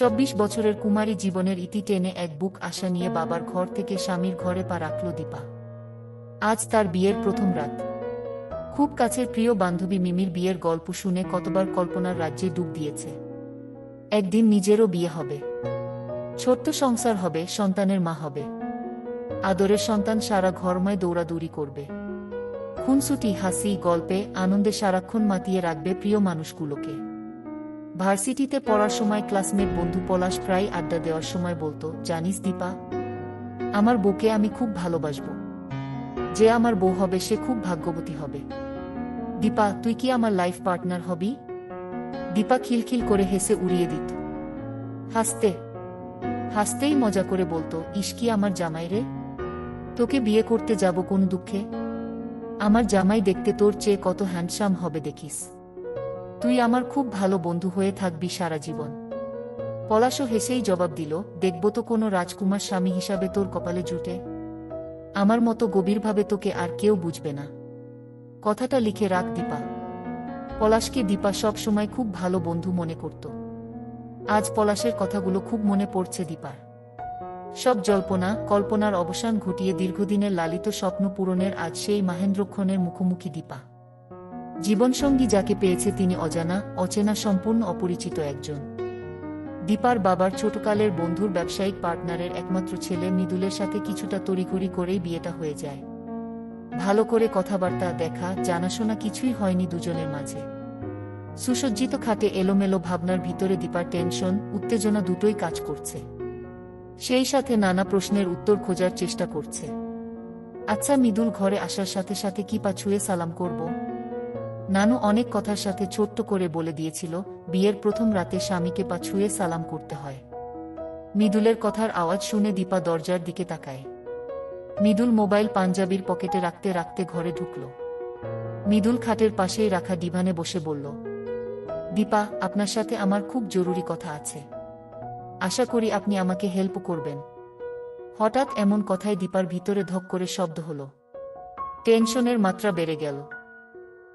চব্বিশ বছরের কুমারী জীবনের ইতি টেনে এক বুক আশা নিয়ে বাবার ঘর থেকে স্বামীর ঘরে পা রাখল দীপা। আজ তার বিয়ের প্রথম রাত। খুব কাছের প্রিয় বান্ধবী মিমির বিয়ের গল্প শুনে কতবার কল্পনার রাজ্যে ডুব দিয়েছে। একদিন নিজেরও বিয়ে হবে। ছোট্ট সংসার হবে, সন্তানের মা হবে। আদরের সন্তান সারা ঘরময় দৌড়াদৌড়ি করবে। খুনসুটি, হাসি, গল্পে, আনন্দে সারাক্ষণ মাতিয়ে রাখবে প্রিয় মানুষগুলোকে। ভার্সিটিতে পড়ার সময় ক্লাসমেট বন্ধু পলাশ প্রায় আড্ডা দেওয়ার সময় বলতো, জানিস দীপা, আমার বউকে আমি খুব ভালোবাসব। যে আমার বউ হবে, সে খুব ভাগ্যবতী হবে। দীপা, তুই কি আমার লাইফ পার্টনার হবি? দীপা খিলখিল করে হেসে উড়িয়ে দিত। হাসতে, হাসতেই মজা করে বলতো ইস্কি আমার জামাই রে? তোকে বিয়ে করতে যাব কোন দুঃখে? আমার জামাই দেখতে তোর চেয়ে কত হ্যান্ডসাম হবে দেখিস। তুই আমার খুব ভালো বন্ধু হয়ে থাকবি সারা জীবন। পলাশও হেসেই জবাব দিল, দেখব তো কোনো রাজকুমার স্বামী হিসাবে তোর কপালে জুটে। আমার মতো গভীরভাবে তোকে আর কেউ বুঝবে না। কথাটা লিখে রাখ, দীপা। পলাশকে দীপা সব সময় খুব ভালো বন্ধু মনে করত। আজ পলাশের কথাগুলো খুব মনে পড়ছে দীপার। সব জল্পনা, কল্পনার অবসান ঘটিয়ে দীর্ঘদিনের লালিত স্বপ্ন পূরণের আজ সেই মাহেন্দ্রক্ষণের মুখোমুখি দীপা। জীবনসঙ্গী যাকে পেয়েছে তিনি অজানা, অচেনা, সম্পূর্ণ অপরিচিত একজন। দীপার বাবার ছোটকালের বন্ধুর ব্যবসায়িক পার্টনারের একমাত্র ছেলে মৃদুলের সাথে কিছুটা তড়িঘড়ি করেই বিয়েটা হয়ে যায়। ভালো করে কথাবার্তা, দেখা, জানাশোনা কিছুই হয়নি দুজনের মাঝে। সুসজ্জিত খাটে এলোমেলো ভাবনার ভিতরে দীপার টেনশন, উত্তেজনা দুটোই কাজ করছে। সেই সাথে নানা প্রশ্নের উত্তর খোঁজার চেষ্টা করছে। আচ্ছা মৃদুল ঘরে আসার সাথে সাথে কি পা ছুঁয়ে সালাম করব? নানু অনেক কথার সাথে ছোট্ট করে বলে দিয়েছিল, বিয়ের প্রথম রাতে স্বামীকে পা ছুঁয়ে সালাম করতে হয়। মৃদুলের কথার আওয়াজ শুনে দীপা দরজার দিকে তাকায়। মৃদুল মোবাইল পাঞ্জাবির পকেটে রাখতে রাখতে ঘরে ঢুকল। মৃদুল খাটের পাশেই রাখা ডিভানে বসে বলল, দীপা, আপনার সাথে আমার খুব জরুরি কথা আছে। আশা করি আপনি আমাকে হেল্প করবেন। হঠাৎ এমন কথায় দীপার ভিতরে ধক করে শব্দ হল। টেনশনের মাত্রা বেড়ে গেল।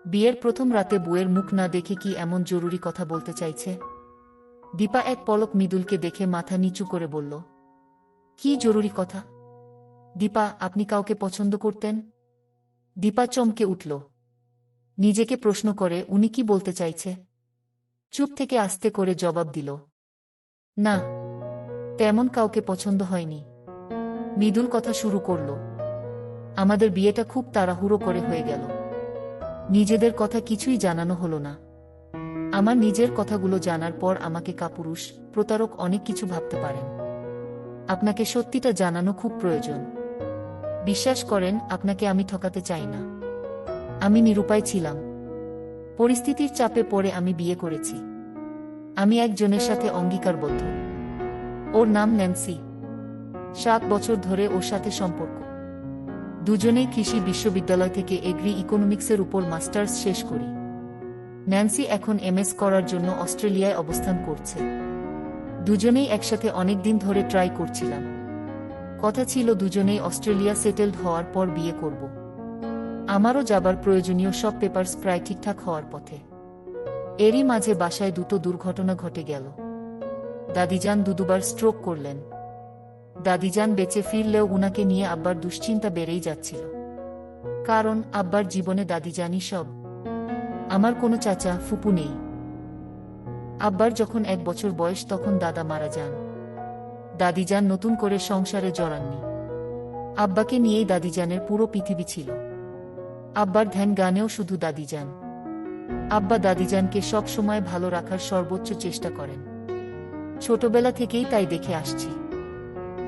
বিয়ের প্রথম রাতে বউয়ের মুখ না দেখে কি এমন জরুরি কথা বলতে চাইছে? দীপা এক পলক মৃদুলকে দেখে মাথা নিচু করে বলল, কি জরুরি কথা? দীপা, আপনি কাউকে পছন্দ করতেন? দীপা চমকে উঠল, নিজেকে প্রশ্ন করে, উনি কি বলতে চাইছে? চুপ থেকে আস্তে করে জবাব দিল, না, তেমন কাউকে পছন্দ হয়নি। মৃদুল কথা শুরু করল, আমাদের বিয়েটা খুব তাড়াহুড়ো করে হয়ে গেল। নিজেদের কথা কিছুই জানানো হলো না। আমার নিজের কথাগুলো জানার পর আমাকে কাপুরুষ, প্রতারক অনেক কিছু ভাবতে পারেন। আপনাকে সত্যিটা জানানো খুব প্রয়োজন। বিশ্বাস করেন, আপনাকে আমি ঠকাতে চাই না। আমি নিরুপায় ছিলাম। পরিস্থিতির চাপে পড়ে আমি বিয়ে করেছি। আমি একজনের সাথে অঙ্গীকারবদ্ধ। ওর নাম ন্যান্সি। সাত বছর ধরে ওর সাথে সম্পর্ক। দুজনেই কৃষি বিশ্ববিদ্যালয় থেকে এগ্রি ইকোনমিক্সের উপর মাস্টার্স শেষ করি। ন্যান্সি এখন এমএস করার জন্য অস্ট্রেলিয়ায় অবস্থান করছে। দুজনেই একসাথে অনেক দিন ধরে ট্রাই করছিলাম। কথা ছিল দুজনেই অস্ট্রেলিয়া সেটেলড হওয়ার পর বিয়ে করব। আমারও যাবার প্রয়োজনীয় সব পেপারস প্রায় ঠিকঠাক হওয়ার পথে। এরই মাঝে বাসায় দুটো দুর্ঘটনা ঘটে গেল। দাদিজান দুদুবার স্ট্রোক করলেন। দাদিজান বেঁচে ফিরলেও উনাকে নিয়ে আব্বার দুশ্চিন্তা বেড়েই যাচ্ছিল। কারণ আব্বার জীবনে দাদিজানই সব। আমার কোনো চাচা, ফুপু নেই। আব্বার যখন এক বছর বয়স তখন দাদা মারা যান। দাদিজান নতুন করে সংসারে জড়াননি। আব্বাকে নিয়েই দাদিজানের পুরো পৃথিবী ছিল। আব্বার ধ্যান গানেও শুধু দাদিজান। আব্বা দাদিজানকে সব সময় ভালো রাখার সর্বোচ্চ চেষ্টা করেন। ছোটবেলা থেকেই তাই দেখে আসছি।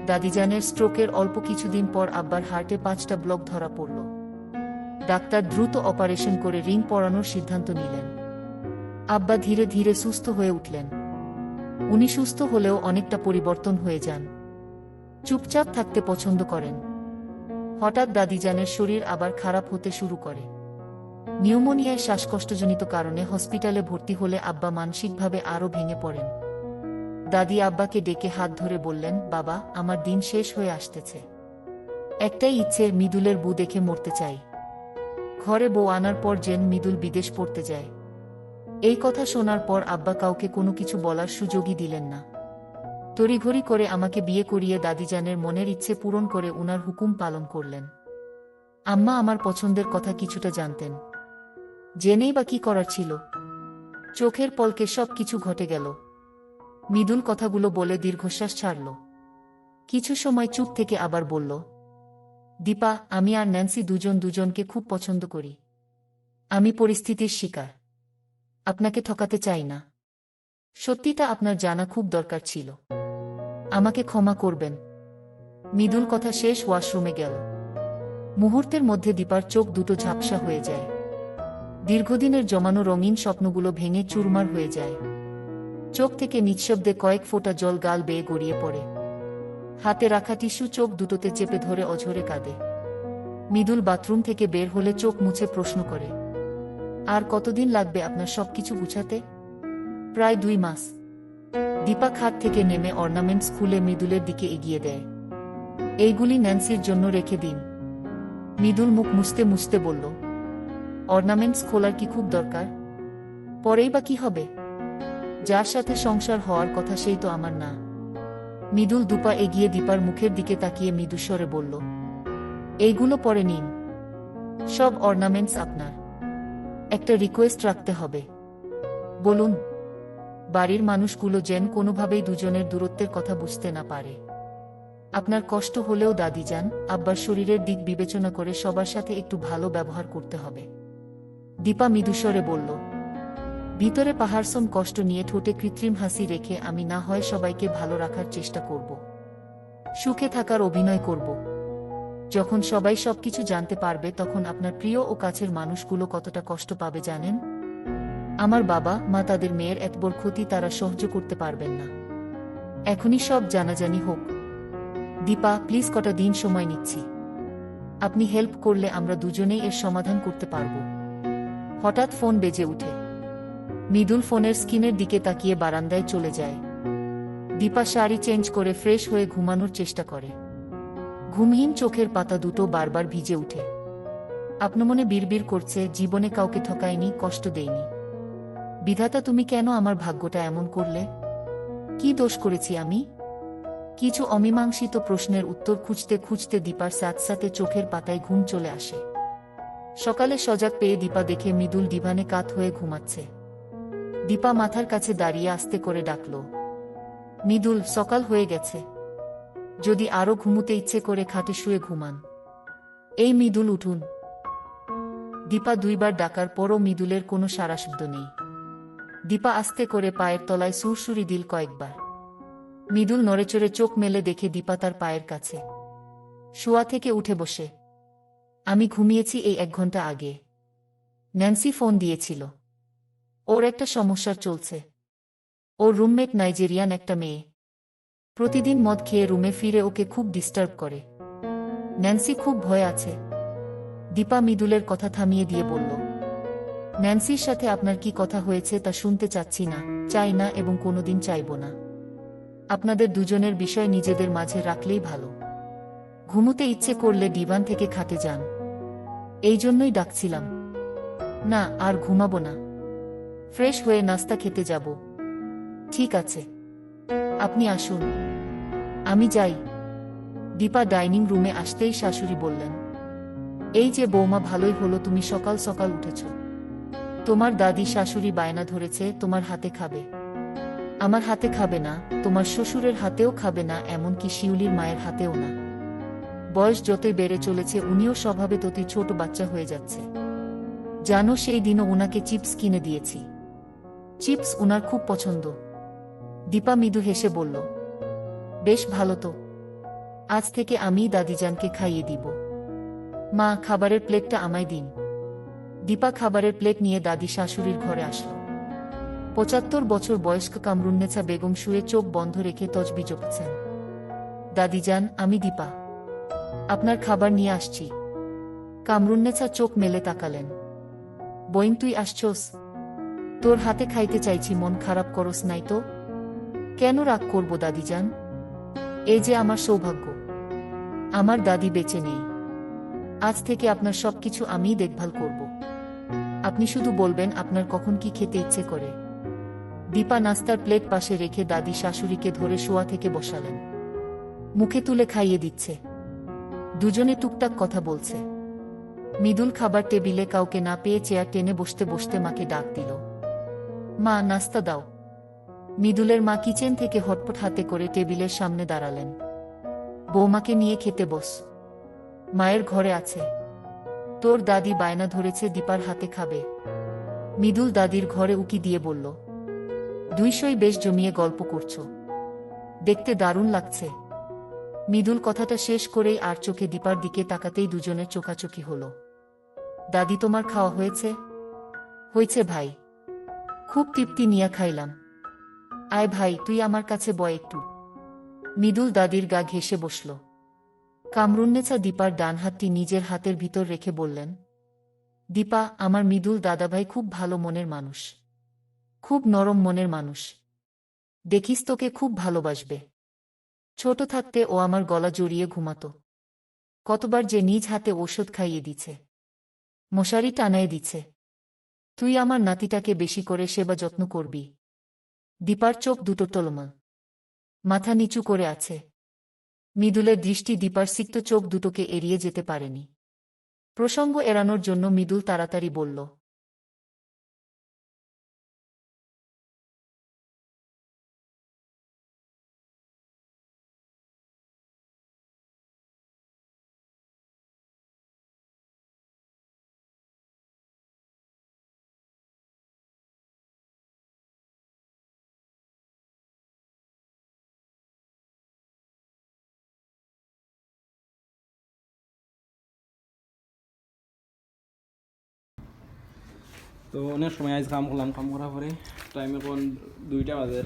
দাদিজানের স্ট্রোকের অল্প কিছুদিন পর আব্বার হার্টে পাঁচটা ব্লক ধরা পড়ল। ডাক্তার দ্রুত অপারেশন করে রিং পরানোর সিদ্ধান্ত নিলেন। আব্বা ধীরে ধীরে সুস্থ হয়ে উঠলেন। উনি সুস্থ হলেও অনেকটা পরিবর্তন হয়ে যান। চুপচাপ থাকতে পছন্দ করেন। হঠাৎ দাদিজানের শরীর আবার খারাপ হতে শুরু করে। নিউমোনিয়ায় শ্বাসকষ্টজনিত কারণে হসপিটালে ভর্তি হলে আব্বা মানসিকভাবে আরও ভেঙে পড়েন। দাদি আব্বাকে ডেকে হাত ধরে বললেন, বাবা, আমার দিন শেষ হয়ে আসতেছে। একটাই ইচ্ছে, মৃদুলের বউ দেখে মরতে চাই। ঘরে বউ আনার পর জেন মৃদুল বিদেশ পড়তে যায়। এই কথা শোনার পর আব্বা কাউকে কোনো কিছু বলার সুযোগই দিলেন না। তড়িঘড়ি করে আমাকে বিয়ে করিয়ে দাদিজানের মনের ইচ্ছে পূরণ করে উনার হুকুম পালন করলেন। আম্মা আমার পছন্দের কথা কিছুটা জানতেন। জেনেই বা কি করার ছিল। চোখের পলকে সব কিছু ঘটে গেল। মৃদুল কথাগুলো বলে দীর্ঘশ্বাস ছাড়ল। কিছু সময় চুপ থেকে আবার বলল, দীপা, আমি আর ন্যান্সি দুজন দুজনকে খুব পছন্দ করি। আমি পরিস্থিতির শিকার। আপনাকে ঠকাতে চাই না। সত্যিটা আপনার জানা খুব দরকার ছিল। আমাকে ক্ষমা করবেন। মৃদুল কথা শেষ ওয়াশরুমে গেল। মুহূর্তের মধ্যে দীপার চোখ দুটো ঝাপসা হয়ে যায়। দীর্ঘদিনের জমানো রঙিন স্বপ্নগুলো ভেঙে চুরমার হয়ে যায়। চোখ থেকে নিঃশব্দে কয়েক ফোঁটা জল গাল বেয়ে গড়িয়ে পড়ে। হাতে রাখা টিস্যু চোখ দুটোতে চেপে ধরে অঝরে কাঁদে। মৃদুল বাথরুম থেকে বের হলে চোখ মুছে প্রশ্ন করে, আর কতদিন লাগবে আপনার সবকিছু গুছাতে? প্রায় দুই মাস। দীপা খাট থেকে নেমে অর্নামেন্টস খুলে মৃদুলের দিকে এগিয়ে দেয়। এইগুলি ন্যান্সির জন্য রেখে দিন। মৃদুল মুখ মুছতে মুছতে বলল, অর্নামেন্টস খোলার কি খুব দরকার? পরেই বা কি হবে? যার সাথে সংসার হওয়ার কথা সেই তো আমার না। মৃদুল দুপা এগিয়ে দীপার মুখের দিকে তাকিয়ে মৃদুস্বরে বলল, এইগুলো পরে নিন। সব অর্নামেন্টস আপনার। একটা রিকোয়েস্ট রাখতে হবে। বলুন, বাড়ির মানুষগুলো যেন কোনোভাবেই দুজনের দূরত্বের কথা বুঝতে না পারে। আপনার কষ্ট হলেও দাদি যান, আব্বার শরীরের দিক বিবেচনা করে সবার সাথে একটু ভালো ব্যবহার করতে হবে। দীপা মৃদুস্বরে বলল ভিতরে পাহাড়সম কষ্ট নিয়ে ঠোঁটে কৃত্রিম হাসি রেখে আমি না হয় সবাইকে ভালো রাখার চেষ্টা করব। সুখে থাকার অভিনয় করব। যখন সবাই সবকিছু জানতে পারবে তখন আপনার প্রিয় ও কাছের মানুষগুলো কতটা কষ্ট পাবে জানেন? আমার বাবা, মা তাদের মেয়ের এত বড় ক্ষতি তারা সহ্য করতে পারবেন না। এখনই সব জানাজানি হোক। দীপা, প্লিজ কটা দিন সময় নিচ্ছি। আপনি হেল্প করলে আমরা দুজনেই এর সমাধান করতে পারব। হঠাৎ ফোন বেজে উঠে মৃদুল ফোনের স্ক্রিনের দিকে তাকিয়ে বারান্দায় চলে যায়। দীপা শাড়ি চেঞ্জ করে ফ্রেশ হয়ে ঘুমানোর চেষ্টা করে। ঘুমহীন চোখের পাতা দুটো বারবার ভিজে উঠে আপনমনে বিড়বিড় করছে, জীবনে কাউকে ঠকায়নি, কষ্ট দেয়নি। বিধাতা, তুমি কেন আমার ভাগ্যটা এমন করলে? কি দোষ করেছি আমি? কিছু অমীমাংসিত প্রশ্নের উত্তর খুঁজতে খুঁজতে দীপার সাথে সাথে চোখের পাতায় ঘুম চলে আসে। সকালে সজাগ পেয়ে দীপা দেখে মৃদুল দিভানে কাত হয়ে ঘুমাচ্ছে। দীপা মাথার কাছে দাঁড়িয়ে আস্তে করে ডাকল। মৃদুল, সকাল হয়ে গেছে। যদি আরও ঘুমুতে ইচ্ছে করে খাটে শুয়ে ঘুমান। এই মৃদুল, উঠুন। দীপা দুইবার ডাকার পরও মৃদুলের কোনো সারা শব্দ নেই। দীপা আস্তে করে পায়ের তলায় সুরসুরি দিল কয়েকবার। মৃদুল নড়েচড়ে চোখ মেলে দেখে দীপা তার পায়ের কাছে। শোয়া থেকে উঠে বসে। আমি ঘুমিয়েছি এই এক ঘণ্টা আগে। ন্যান্সি ফোন দিয়েছিল। ওর একটা সমস্যার চলছে। ওর রুমমেট নাইজেরিয়ান একটা মেয়ে। প্রতিদিন মদ খেয়ে রুমে ফিরে ওকে খুব ডিস্টার্ব করে। ন্যান্সি খুব ভয় আছে। দীপা মৃদুলের কথা থামিয়ে দিয়ে বলল, ন্যান্সির সাথে আপনার কি কথা হয়েছে তা শুনতে চাচ্ছি না, চাই না এবং কোনোদিন চাইব না। আপনাদের দুজনের বিষয় নিজেদের মাঝে রাখলেই ভালো। ঘুমুতে ইচ্ছে করলে ডিভান থেকে খাতে যান। এই জন্যই ডাকছিলাম। না, আর ঘুমাবো না। ফ্রেশ হয়ে নাস্তা খেতে যাব। ঠিক আছে। আপনি আসুন। আমি যাই। দীপা ডাইনিং রুমে আসতেই শাশুড়ি বললেন, এই যে বৌমা, ভালোই হলো, তুমি সকাল সকাল উঠেছ। তোমার দাদি শাশুড়ি বায়না ধরেছে, তোমার হাতে খাবে। আমার হাতে খাবে না, তোমার শ্বশুরের হাতেও খাবে না, এমনকি শিউলির মায়ের হাতেও না। বয়স যতই বেড়ে চলেছে, উনিও স্বভাবে ততই ছোট বাচ্চা হয়ে যাচ্ছে। জানো, সেই দিনও ওনাকে চিপস কিনে দিয়েছি। চিপস উনার খুব পছন্দ। দীপা মৃদু হেসে বলল, বেশ ভালো তো। আজ থেকে আমি দাদিজানকে খাইয়ে দিব। মা, খাবারের প্লেটটা আমায় দিন। দীপা খাবারের প্লেট নিয়ে দাদি শাশুড়ির ঘরে আসল। পঁচাত্তর বছর বয়স্ক কামরুন্নেছা বেগম শুয়ে চোখ বন্ধ রেখে তজবি জপছেন। দাদিজান, আমি দীপা। আপনার খাবার নিয়ে আসছি। কামরুন্নেছা চোখ মেলে তাকালেন। বইন, তুই আসছোস? তোর হাতে খাইতে চাইছি, মন খারাপ করস নাই তো? কেন রাগ করব দাদিজান? এই যে আমার সৌভাগ্য। আমার দাদি বেঁচে নেই। আজ থেকে আপনার সবকিছু আমিই দেখভাল করব। আপনি শুধু বলবেন, আপনার কখন কি খেতে ইচ্ছে করে। দীপা নাস্তার প্লেট পাশে রেখে দাদি শাশুড়িকে ধরে শোয়া থেকে বসালেন। মুখে তুলে খাইয়ে দিচ্ছে। দুজনে টুকটাক কথা বলছে। মৃদুল খাবার টেবিলে কাউকে না পেয়ে চেয়ার টেনে বসতে বসতে মাকে ডাক দিল। মা নাস্তা দাও। মৃদুলের মা কিচেন থেকে হটপট হাতে করে টেবিলের সামনে দাঁড়ালেন। বৌমাকে নিয়ে খেতে বস। মায়ের ঘরে আছে। তোর দাদি বায়না ধরেছে দীপার হাতে খাবে। মৃদুল দাদির ঘরে উকি দিয়ে বলল, দুইশই বেশ জমিয়ে গল্প করছ। দেখতে দারুণ লাগছে। মৃদুল কথাটা শেষ করেই আর চোখে দীপার দিকে তাকাতেই দুজনের চোখাচোখি হল। দাদি তোমার খাওয়া হয়েছে? হয়েছে ভাই। খুব তৃপ্তি নিয়ে খাইলাম। আয় ভাই, তুই আমার কাছে বয় একটু। মৃদুল দাদির গা ঘেসে বসল। কামরুন্নেচা দীপার ডান হাতটি নিজের হাতের ভিতর রেখে বললেন, দীপা, আমার মৃদুল দাদাভাই খুব ভালো মনের মানুষ। খুব নরম মনের মানুষ। দেখিস তোকে খুব ভালোবাসবে। ছোট থাকতে ও আমার গলা জড়িয়ে ঘুমাত। কতবার যে নিজ হাতে ওষুধ খাইয়ে দিছে। মশারি টানায় দিছে। তুই আমার নাতিটাকে বেশি করে সেবা যত্ন করবি। দীপার চোখ দুটো টলমা মাথা নিচু করে আছে। মিদুলের দৃষ্টি দীপার সিক্ত চোখ দুটোকে এড়িয়ে যেতে পারেনি। প্রসঙ্গ এড়ানোর জন্য মিদুল তাড়াতাড়ি বলল তো অনেক সময় আজ কাম করলাম কাম করার পরে টাইম এখন দুইটা বাজে।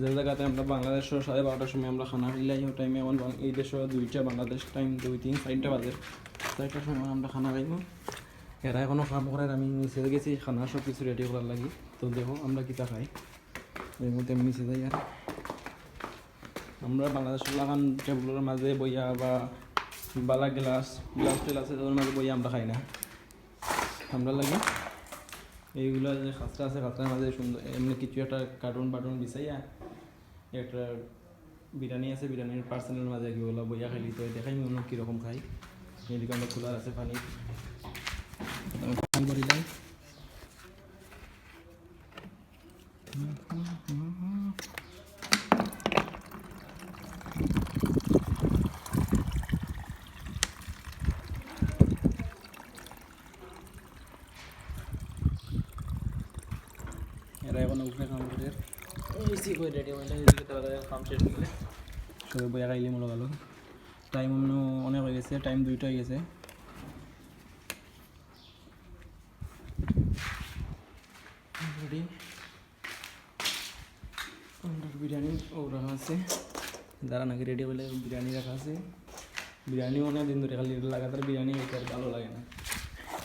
যে জায়গাতে আমরা বাংলাদেশের সাড়ে বারোটার সময় আমরা খানা খাইলাই ওই টাইমে এখন এই দেশে দুইটা, বাংলাদেশ টাইম দুই, তিন, চারটা বাজে। চারটার সময় আমরা খানা খাইব। এরা এখনও কাম করার, আমি নিচে গেছি, খানা সব কিছু রেডি করার লাগি। তো দেখো আমরা কিতা খাই। এর মধ্যে নিচে যাই আর। আমরা বাংলাদেশের লাগান টেবুলের মাঝে বইয়া বা বালা গ্লাস গ্লাস টেলাস মাঝে বইয়া আমরা খাই না। আমরা লাগে এইগুলো যে খাস্তা আছে খাস্তার মাঝে সুন্দর, এমনি কিছু একটা কার্টুন বাটুন বিছাইয়া, একটা বিরিয়ানি আছে, বিরিয়ানির পার্সেলের মাঝে কি বলো, বইয়া খাইলি তো, দেখাই মনে কীরকম খাই। এদিকে আমরা খোলার আছে পানি আমি পানি এরা এখন উপরে কাম করে। ইসি করে রেডি হইলে এদিকে তারা কাম শেষ হয়ে গেলে সবাই বইয়া খাইলে মনে ভালো টাইম অনেক হয়ে গেছে টাইম দুইটা হয়ে গেছে। বিরিয়ানি ও রাখা আছে। যারা নাকি রেডি হলে বিরিয়ানি রাখা আছে। বিরিয়ানি অনেক দিন ধরে খালি লাগাতার বিরিয়ানি ভালো লাগে না।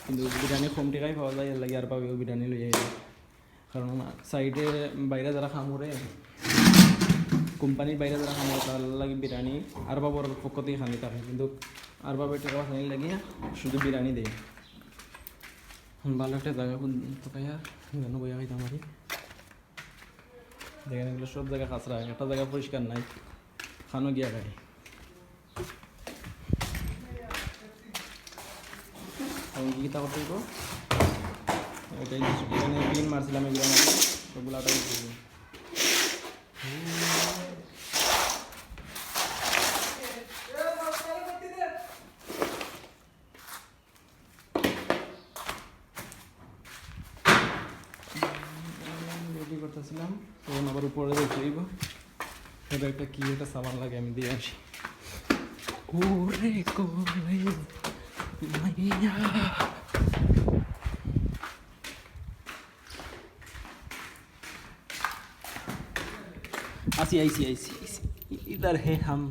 কিন্তু বিরিয়ানি কম টাকায় পাওয়া যায় এর লাগে আর পাবেও বিরিয়ানি লই যাই কারণ সাইডে বাইরে যারা কাম করে কোম্পানির বাইরে যারা কাম করে তার লাগে বিরিয়ানি আর বাবর পক্ষ থেকে খানি থাকে কিন্তু আর বাবার টাকা খানি লাগিয়ে শুধু বিরিয়ানি দেয় ভালো একটা জায়গা তো আর যেন বইয়া খাইতাম পারি দেখেন এগুলো সব জায়গা কাঁচরা, একটা জায়গা পরিষ্কার নাই, খানো গিয়া খাই আমি কি তা করতে এটাই এখানে পিন মারছিলাম এগুলো সবগুলো আটাই করতেছিলাম তখন আবার উপরে দেখতে দিব। এটা একটা কি একটা সাবান লাগে, আমি দিয়ে আসি। ওরে কোলে মাইয়া। आसी ऐसी ऐसी ऐसी इधर है हम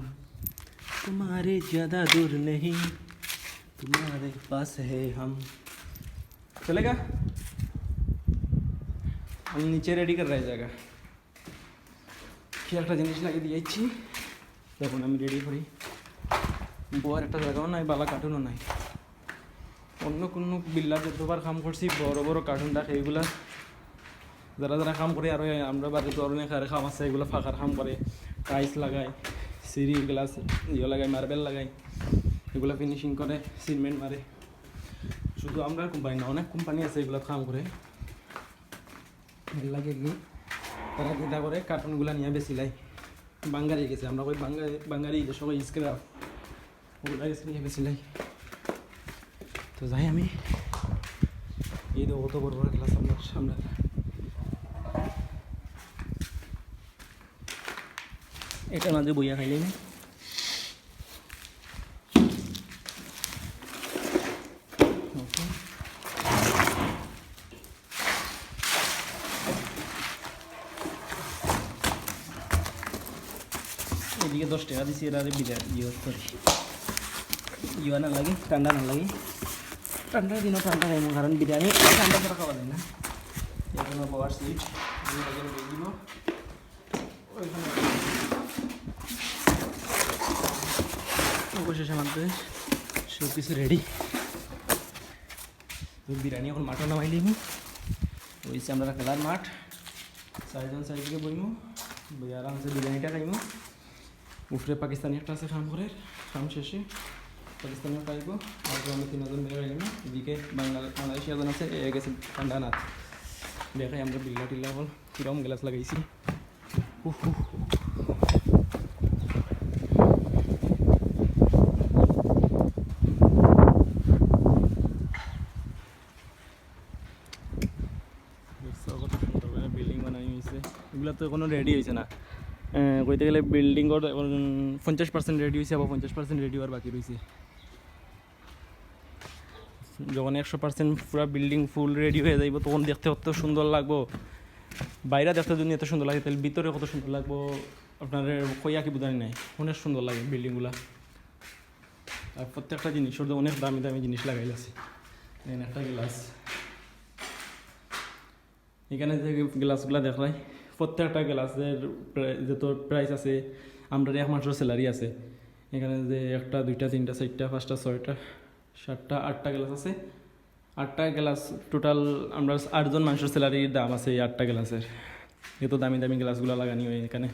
तुम्हारे ज़्यादा दूर नहीं तुम्हारे पास है हम चलेगा हम नीचे रेडी कर रहे জায়গা কি একটা জিনিস লাগিয়ে দিয়েছি দেখুন আমি রেডি করি বউয়ের একটা জায়গাও নাই বালা কার্টুনও নাই অন্য কোনো বিল্লা যতবার কাম করছি বড় বড় কার্টুন রাখে এইগুলা যারা যারা কাম করে আর আমরা বাড়িতে অনেক আর কাম আছে এগুলো ফাঁকার কাম করে টাইলস লাগায় সিঁড়ি গ্লাস ইয়ে লাগায় মার্বেল লাগায় এগুলো ফিনিশিং করে সিমেন্ট মারে শুধু আমরা কোম্পানি না অনেক কোম্পানি আছে এগুলো কাম করে লাগে কি তারা চিন্তা করে কার্টুনগুলো নিয়ে বেশি লাই। বাঙ্গারি গেছে, আমরা ওই বাঙ্গারি বাঙ্গারি সবাই স্ক্রাপ ওগুলো গেছে নিয়ে বেশি লাই। তো যাই আমি, এই তো অত বড় বড় ক্লাস আমরা সামনে এটা মাঝে বইয়া খাইলে না। এদিকে দশ টাকা দিছি, এরা বিদায় ইয়ে করি। ইয়ে না লাগে, ঠান্ডা না লাগে। ঠান্ডার দিনও ঠান্ডা খাইব কারণ বিরিয়ানি ঠান্ডা করে খাওয়া না। এখানে পাওয়ার সিট ওইখানে অবশেষে আমাদের সব কিছু রেডি বিরিয়ানি এখন মাঠও নামাই দিব। ওইসে আমরা খেলার মাঠ। চারজন চারিদিকে বইমু। বই আরামসে বিরিয়ানিটা খাইমু। উপরে পাকিস্তানি একটা আছে করে খাম শেষে পাকিস্তানিও খাইব। আর আমি তিনজন বের হয়ে এদিকে বাংলা বাংলাদেশি এজন আছে, এ গেছে ঠান্ডা নাথ দেখাই আমরা বিল্লা টিল্লা হল কিরম গ্লাস লাগাইছি। উহ। দেখছ কত সুন্দর করে বিল্ডিং বানাই হয়েছে এগুলো তো এখনও রেডি হয়েছে না। কইতে গেলে বিল্ডিংর পঞ্চাশ পার্সেন্ট রেডি হয়েছে, আবার পঞ্চাশ পার্সেন্ট রেডি হওয়ার বাকি রয়েছে যখন একশো পার্সেন্ট পুরো বিল্ডিং ফুল রেডি হয়ে যাইব, তখন দেখতে কত সুন্দর লাগবো। বাইরে দেখতে যদি এত সুন্দর লাগে, তাহলে ভিতরে কত সুন্দর লাগবো, আপনার কইয়া কি বোঝানি নাই। অনেক সুন্দর লাগে বিল্ডিংগুলা আর প্রত্যেকটা জিনিসের তো অনেক দামি দামি জিনিস লাগাই আছে। একটা গ্লাস এখানে যে গ্লাসগুলো দেখাই প্রত্যেকটা গ্লাসের প্রায়- যত প্রাইস আছে আমরা এক মাসের স্যালারি আছে। এখানে যে একটা, দুইটা, তিনটা, চারটা, পাঁচটা, ছয়টা, সাতটা, আটটা গ্লাস আছে। আটটা গ্লাস টোটাল আমরা আটজন মানুষের স্যালারির দাম আছে এই আটটা গ্লাসের। এত দামি দামি গ্লাসগুলো লাগানি হয় এখানে।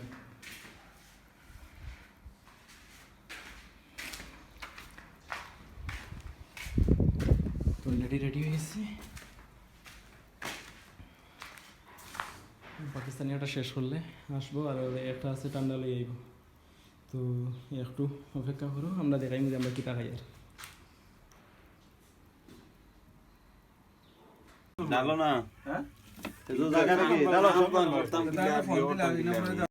রেডি রেডি হয়ে গেছে। পাকিস্তানি ওটা শেষ করলে আসব আর একটা আছে ঠান্ডা লই আইব। তো একটু অপেক্ষা করো আমরা দেখাই যে আমরা কিতা খাই আর। ডালো না। হ্যাঁ? তো জায়গা নাকি? ডালো সব